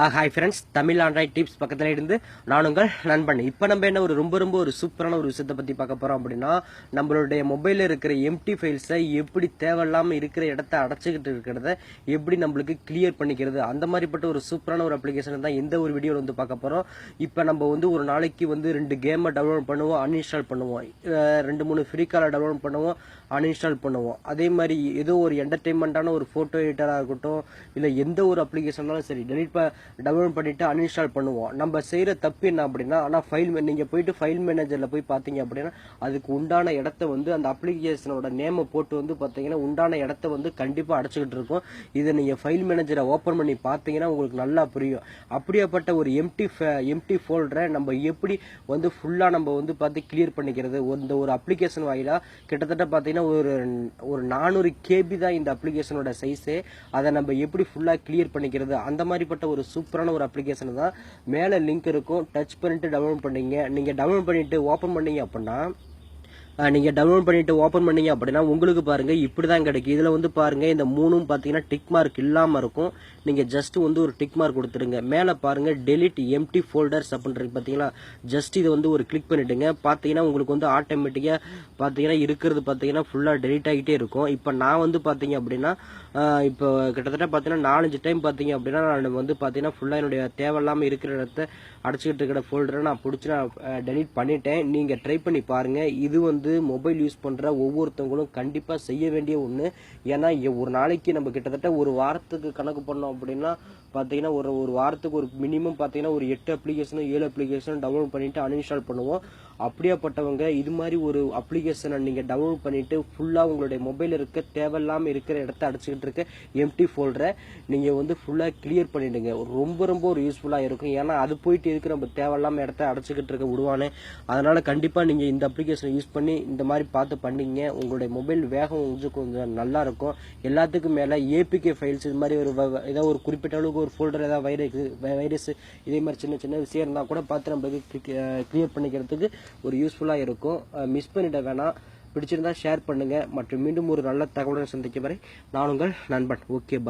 Hi friends Tamil android tips பக்கத்தில் இருந்து நான் உங்கள் நண்பன். இப்போ நம்ம என்ன ஒரு ரொம்ப ரொம்ப ஒரு சூப்பரான ஒரு விஷயத்தை பற்றி பார்க்க போகிறோம் அப்படின்னா நம்மளுடைய மொபைலில் இருக்கிற எம்டி ஃபைல்ஸை எப்படி தேவையில்லாமல் இருக்கிற இடத்த அடைச்சிக்கிட்டு இருக்கிறத எப்படி நம்மளுக்கு கிளியர் பண்ணிக்கிறது அந்த மாதிரிப்பட்ட ஒரு சூப்பரான ஒரு அப்ளிகேஷன் தான் எந்த ஒரு வீடியோவில் வந்து பார்க்க போகிறோம் இப்போ நம்ம வந்து ஒரு நாளைக்கு வந்து ரெண்டு கேமை டவுன்லோட் பண்ணுவோம் அன்இன்ஸ்டால் பண்ணுவோம். ரெண்டு மூணு ஃப்ரீ காலை டவுன்லோட் பண்ணுவோம் அன்இன்ஸ்டால் பண்ணுவோம். அதே மாதிரி ஏதோ ஒரு என்டர்டெயின்மெண்ட்டான ஒரு ஃபோட்டோ எடிட்டராக இருக்கட்டும் இல்லை எந்த ஒரு அப்ளிகேஷனாலும் சரி டெலிட் ப டவுன்லோட் பண்ணிவிட்டு அன்இன்ஸ்டால் பண்ணுவோம். நம்ம செய்கிற தப்பு என்ன அப்படின்னா ஆனால் ஃபைல் நீங்கள் போயிட்டு ஃபைல் மேனேஜரில் போய் பார்த்தீங்க அப்படின்னா அதுக்கு உண்டான இடத்த வந்து அந்த அப்ளிகேஷனோட நேமை போட்டு வந்து பார்த்தீங்கன்னா உண்டான இடத்த வந்து கண்டிப்பாக அடைச்சிக்கிட்டு இருக்கும். இதை நீங்கள் ஃபைல் மேனேஜரை ஓப்பன் பண்ணி பார்த்தீங்கன்னா உங்களுக்கு நல்லா புரியும். அப்படியாப்பட்ட ஒரு எம்டி எம்டி ஃபோல்டரை நம்ம எப்படி வந்து ஃபுல்லாக நம்ம வந்து பார்த்து கிளியர் பண்ணிக்கிறது? இந்த ஒரு அப்ளிகேஷன் வாயிலாக கிட்டத்தட்ட பார்த்தீங்கன்னா ஒரு ஒரு நானூறு கேபி தான் இந்த அப்ளிகேஷனோட சைஸே அதை நம்ம எப்படி ஃபுல்லாக கிளியர் பண்ணிக்கிறது? அந்த மாதிரிப்பட்ட ஒரு சூப்பரான ஒரு அப்ளிகேஷன் தான். மேலே லிங்க் இருக்கும். டச் பண்ணிட்டு டவுன்லோட் பண்ணீங்க. நீங்கள் டவுன்லோட் பண்ணிவிட்டு ஓப்பன் பண்ணீங்க அப்படின்னா நீங்கள் டவுன்லோட் பண்ணிவிட்டு ஓப்பன் பண்ணீங்க அப்படின்னா உங்களுக்கு பாருங்கள் இப்படி தான் கிடைக்கும். இதில் வந்து பாருங்கள் இந்த மூணும் பார்த்தீங்கன்னா டிக் மார்க் இல்லாமல் இருக்கும். நீங்கள் ஜஸ்ட்டு வந்து ஒரு டிக் மார்க் கொடுத்துருங்க மேலே பாருங்கள் டெலிட் எம்டி ஃபோல்டர்ஸ் அப்படின்றது பாத்தீங்களா? ஜஸ்ட் இதை வந்து ஒரு கிளிக் பண்ணிவிடுங்க பார்த்தீங்கன்னா உங்களுக்கு வந்து ஆட்டோமேட்டிக்காக பார்த்தீங்கன்னா இருக்கிறது பார்த்தீங்கன்னா ஃபுல்லாக டெலிட் ஆகிட்டே இருக்கும். இப்போ நான் வந்து பார்த்தீங்க அப்படின்னா இப்போ கிட்டத்தட்ட பார்த்தீங்கன்னா நாலஞ்சு டைம் பார்த்தீங்க அப்படின்னா நான் வந்து பார்த்தீங்கன்னா ஃபுல்லாக என்னுடைய தேவையில்லாமல் இருக்கிற இடத்த அடைச்சிக்கிட்டு இருக்கிற ஃபோல்டரை நான் பிடிச்சி நான் டெலிட் பண்ணிட்டேன். நீங்கள் ட்ரை பண்ணி பாருங்கள் இது வந்து மொபைல் யூஸ் பண்ணுற ஒவ்வொருத்தவங்களும் கண்டிப்பாக செய்ய வேண்டிய ஒன்று ஏன்னா ஒரு நாளைக்கு நம்ம கிட்டத்தட்ட ஒரு வாரத்துக்கு கணக்கு பண்ணோம் அப்படின்னா பார்த்தீங்கன்னா ஒரு ஒரு வாரத்துக்கு ஒரு மினிமம் பார்த்தீங்கன்னா ஒரு எட்டு அப்ளிகேஷனும் ஏழு அப்ளிகேஷனும் டவுன்லோட் பண்ணிவிட்டு அன்இன்ஸ்டால் பண்ணுவோம். அப்படியாப்பட்டவங்க இது மாதிரி ஒரு அப்ளிகேஷனை நீங்கள் டவுன்லோட் பண்ணிவிட்டு ஃபுல்லாக உங்களுடைய மொபைல் இருக்க தேவையில்லாமல் இருக்கிற இடத்த அடிச்சுக்கிட்டு இருக்க எம்டி ஃபோல்டரை நீங்கள் வந்து ஃபுல்லாக கிளியர் பண்ணிவிடுங்க ரொம்ப ரொம்ப ஒரு யூஸ்ஃபுல்லாக இருக்கும். ஏன்னா அது போயிட்டு இருக்கு நம்ம தேவையில்லாமல் இடத்த அடைச்சிக்கிட்டு இருக்க விடுவானே. அதனால் கண்டிப்பாக நீங்கள் இந்த அப்ளிகேஷனை யூஸ் பண்ணி இந்த மாதிரி பார்த்து பண்ணிங்க. உங்களுடைய மொபைல் வேகம் கொஞ்சம் கொஞ்சம் நல்லாயிருக்கும் எல்லாத்துக்கும் மேலே ஏபிகே ஃபைல்ஸ் இது மாதிரி ஒரு வ- ஏதாவது ஒரு குறிப்பிட்ட அளவுக்கு ஒரு ஃபோல்டர் ஏதாவது வைரஸ் வைரஸ் இதே மாதிரி சின்ன சின்ன விஷயம் இருந்தால் கூட பார்த்து நம்மளுக்கு கிளியர் பண்ணிக்கிறதுக்கு ஒரு யூஸ்ஃபுல்லாக இருக்கும். மிஸ் பண்ணிட வேணாம். பிடிச்சிருந்தா ஷேர் பண்ணுங்கள் மற்றும் மீண்டும் ஒரு நல்ல தகவலுடன் சந்திக்கும் வரை நான் உங்கள் நண்பன். Okay bye